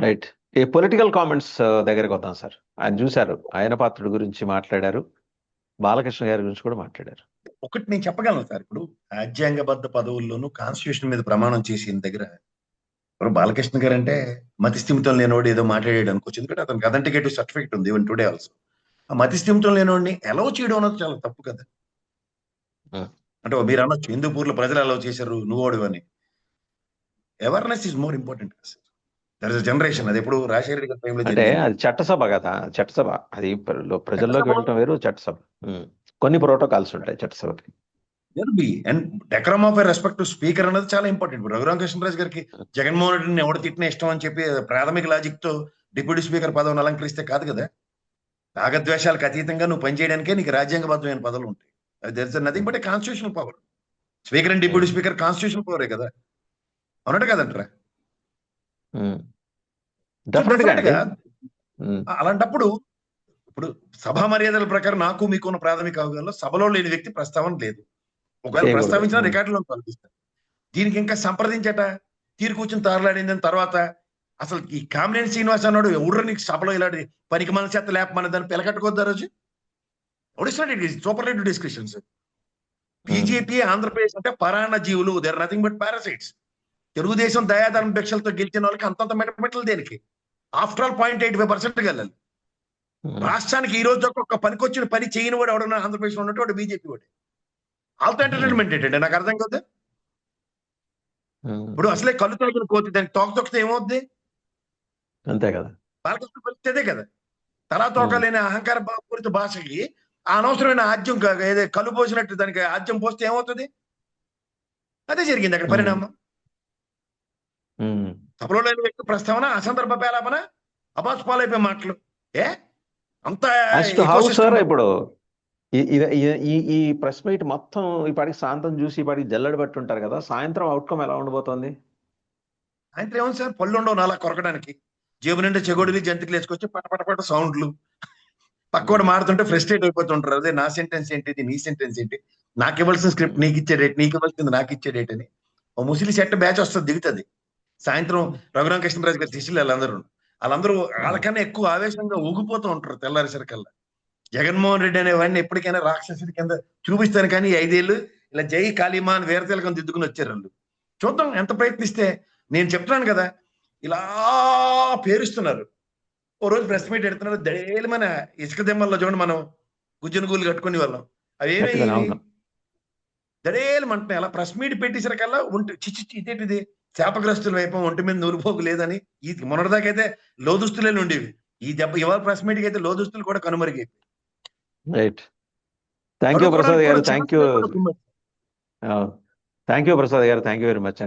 Right ఈ political comments దగ్గరికి వద్దాం సార్ ఆయన చూశారు. ఆయన పాత్రుడి గురించి మాట్లాడారు. బాలకృష్ణ గారి గురించి కూడా మాట్లాడారు. ఒకటి నేను చెప్పగలను సార్ ఇప్పుడు రాజ్యాంగబద్ధ పదవుల్లోనూ కాన్స్టిట్యూషన్ మీద ప్రమాణం చేసిన దగ్గర ఇప్పుడు బాలకృష్ణ గారు అంటే మతి స్థిమితం లేనివాడు ఏదో మాట్లాడాడు అనుకోవచ్చు. ఎందుకంటే అతనికి అథెంటికేటివ్ సర్టిఫికేట్ ఉంది ఈవెన్ టుడే ఆల్సో ఆ మతి స్థిమితం లేనివాడిని అలౌ చేయడం అన్నది చాలా తప్పు కదా. Hmm. అంటే మీరు అనొచ్చు హిందూపూర్లో ప్రజలు అలౌ చేశారు నువ్వోడు అని. Awareness is more important there is generation అది ఎప్పుడు రాజశేఖర రెడ్డి టైంలో అంటే. అది చట్టసభ కదా చట్టసభ. అది ప్ర- ప్రజల్లోకి వెళ్ళటం వేరు చట్టసభ. కొన్ని ప్రోటోకాల్స్ ఉంటాయి చట్టసభకి. Be. And decorum of respect to speaker అనేది చాలా ఇంపార్టెంట్ రఘురామ కృష్ణరాజు గారికి జగన్మోహన్ రెడ్డిని ఎవడు తిట్టిన ఇష్టం అని చెప్పి ప్రాథమిక లాజిక్తో డిప్యూటీ స్పీకర్ పదవిని అలంకరిస్తే కాదు కదా. రాగద్వేషాలకు అతీతంగా నువ్వు పనిచేయడానికే నీకు రాజ్యాంగబద్ధమైన పదవులు ఉంటాయి. There nothing but constitutional power speaker and deputy speaker constitutional పవరే కదా. అవునట కదంటారా? డెఫినెట్గా ఉమ్. అలాంటప్పుడు ఇప్పుడు సభా మర్యాదల ప్రకారం నాకు మీకున్న ప్రాథమిక అవగాహనలో సభలో లేని వ్యక్తి ప్రస్తావన లేదు. ఒకవేళ. ప్రస్తావించిన Hmm. రికార్డులో కల్పిస్తారు దీనికి ఇంకా సంప్రదించట. తీరు కూర్చుని తారలాడింది తర్వాత అసలు ఈ కామినేని శ్రీనివాస్ అన్నాడు ఎవరు నీకు సభలో ఇలాంటి పనికి మన చేత లేపమని దాన్ని పిలకట్టుకోద్దా రోజు? Super let discussions. BJP Andhra Pradesh అంటే పరాణ జీవులు. There nothing but parasites Telugu Desam దయాధర్మ భిక్షలతో గెలిచిన వాళ్ళకి అంతంత మెటమెటలు దేనికి? After all point eight five percent వెళ్ళాలి. ఉమ్. రాష్ట్రానికి ఈ రోజు ఒక పనికొచ్చిన పని చేయని వాడు ఎవడన్నా ఆంధ్రప్రదేశ్లో ఉన్నట్టు వాడు బీజేపీ వాడు. వాళ్ళతో ఎంటర్టైన్మెంట్ ఏంటంటే నాకు అర్థం కదా. ఉమ్. ఇప్పుడు అసలే కళ్ళు తొలగిన కోతి దానికి తోక తొక్కితే ఏమవుద్ది? అంతే కదా. బాలకృష్ణ పరిస్థితి అదే కదా. తలా తోక లేని అహంకార పూరిత భాషకి ఆ అనవసరమైన ఆద్యం ఏదో కళ్ళు పోసినట్టు దానికి ఆద్యం పోస్తే ఏమవుతుంది? అదే జరిగింది అక్కడ పరిణామం. సభలో లేని వ్యక్తి ప్రస్తావన అసందర్భ పేలాపన అబాస్ పాలైపోయే మాటలు. ఏ? అంత సార్ ఇప్పుడు ఈ- ప్రెస్ మీట్ మొత్తం ఈ పాటికి సాయంత్రం చూసి ఈ పాటికి జల్లడి ఉంటారు కదా సాయంత్రం అవుట్కమ్ ఎలా ఉండబోతోంది? ఆయన ఏమో సార్? పళ్ళు ఉండవు నాలా కొరకడానికి. జేబు నిండా చెగోడిని జంతికలు వేసుకొచ్చి పట పట పట సౌండ్లు. పక్కోడు మాడుతుంటే ఫ్రస్ట్రేట్ అయిపోతుంటారు. అదే నా సెంటెన్స్ ఏంటి నీ సెంటెన్స్ ఏంటి? నాకు ఇవ్వాల్సిన స్క్రిప్ట్ నీకు ఇచ్చే డేట్ నీకు ఇవ్వాల్సింది నాకు ఇచ్చే డేట్ అని. ఓ ముసిలి సెట్ బ్యాచ్ వస్తుంది దిగుతుంది. సాయంత్రం రఘురామ కృష్ణరాజు గారి శిష్యులు వాళ్ళందరూ. వాళ్ళందరూ వాళ్ళకన్నా ఎక్కువ ఆవేశంగా ఊగిపోతూ ఉంటారు తెల్లారిసరికల్లా. జగన్మోహన్ రెడ్డి అనే వాడిని ఎప్పటికైనా రాక్షసుడి కింద చూపిస్తాను కానీ ఐదేళ్ళు ఇలా జై కాళీమా అని వేరే తిలకం దిద్దుకుని వచ్చారు వాళ్ళు. చూద్దాం ఎంత ప్రయత్నిస్తే నేను చెప్తున్నాను కదా ఇలా పేరుస్తున్నారు. ఓ రోజు ప్రెస్ మీట్ పెడుతున్నారు దడేలు మన ఇసుక దెమ్మల్లో చూడండి మనం గుజ్జన గూలు కట్టుకునే వాళ్ళం. అవి. దడేలు మంటున్నాయి అలా ప్రెస్ మీట్ పెట్టేసరికల్లా ఒంటి చిచ్చి ఇదేంటిది? శాపగ్రస్తుల వైపు ఒంటి మీద నూరుపోకు లేదని ఈ మొన్నటిదాకైతే లోదుస్తులే ఉండేవి. ఈ దెబ్బ ఇవాళ ప్రెస్ మీట్కి అయితే లోదుస్తులు కూడా కనుమరిగాయి right thank you Prasad garu. Thank you thank you Prasad garu. Thank you very much